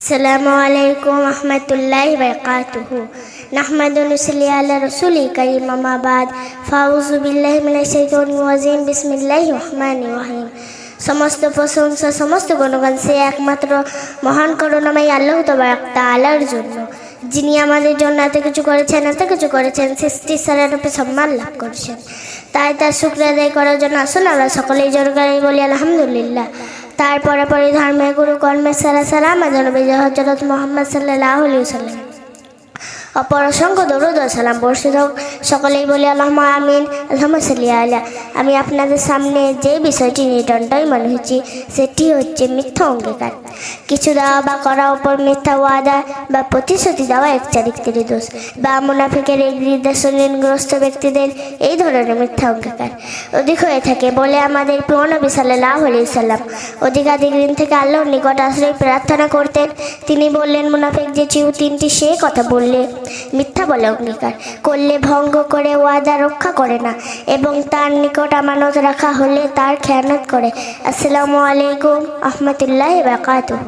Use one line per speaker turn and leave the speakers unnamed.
السلام عليكم ورحمة الله وبركاته نحمد ونصلي على رسول الكريم أما بعد فأعوذ بالله من الشيطان الرجيم بسم الله الرحمن الرحيم সমস্ত প্রশংসা সমস্ত গুণগান সে একমাত্র মহান করুণাময় আল্লাহ তবারক তাআলার জন্য যিনি আমাদের জন্য এত কিছু করেছেন এত কিছু করেছেন সৃষ্টি সারারূপে সম্মান লাভ করেছেন তাই তার শুক্র আদায় করার জন্য আসুন আমরা সকলেই জোর করে বলি আলহামদুলিল্লাহ তারপরে পরে ধর্মের গুরু কর্মের সারা সালাম আজনবী হজরত মোহাম্মদ সাল্লাহ আলী সাল্লাম অপর অসংখ্য দরুদ সালাম বর্ষিত হোক। সকলেই বলি আল্লাহ আমিন আলহামদ সাল্লিয়া আল্লাহ আমি আপনাদের সামনে যে বিষয়টি নির্দণ্ডই মনে হচ্ছি, সেটি হচ্ছে মিথ্যা অঙ্গীকার। কিছু দেওয়া বা করা উপর মিথ্যা ওয়াদা বা প্রতিশ্রুতি দেওয়া এক চারিত্রের দোষ বা মুনাফিকের এই নির্দেশনগ্রস্ত ব্যক্তিদের এই ধরনের মিথ্যা অঙ্গীকার। অধিক হয়ে থাকে বলে আমাদের পুরনবী সাল্লাহ আলি সাল্লাম। অধিকাধিক দিন থেকে আল্লাহর নিকট আশ্রয় প্রার্থনা করতেন। তিনি বললেন, মুনাফিক যে চিউ তিনটি সে কথা বললে মিথ্যা বলে অঙ্গীকার। করলে ভঙ্গ করে ওয়াদা রক্ষা করে না। এবং তার নিকট আমানত রাখা হলে তার খেয়ানত করে। আসসালামু আলাইকুম, আহমতুল্লাহ বাকাতুহ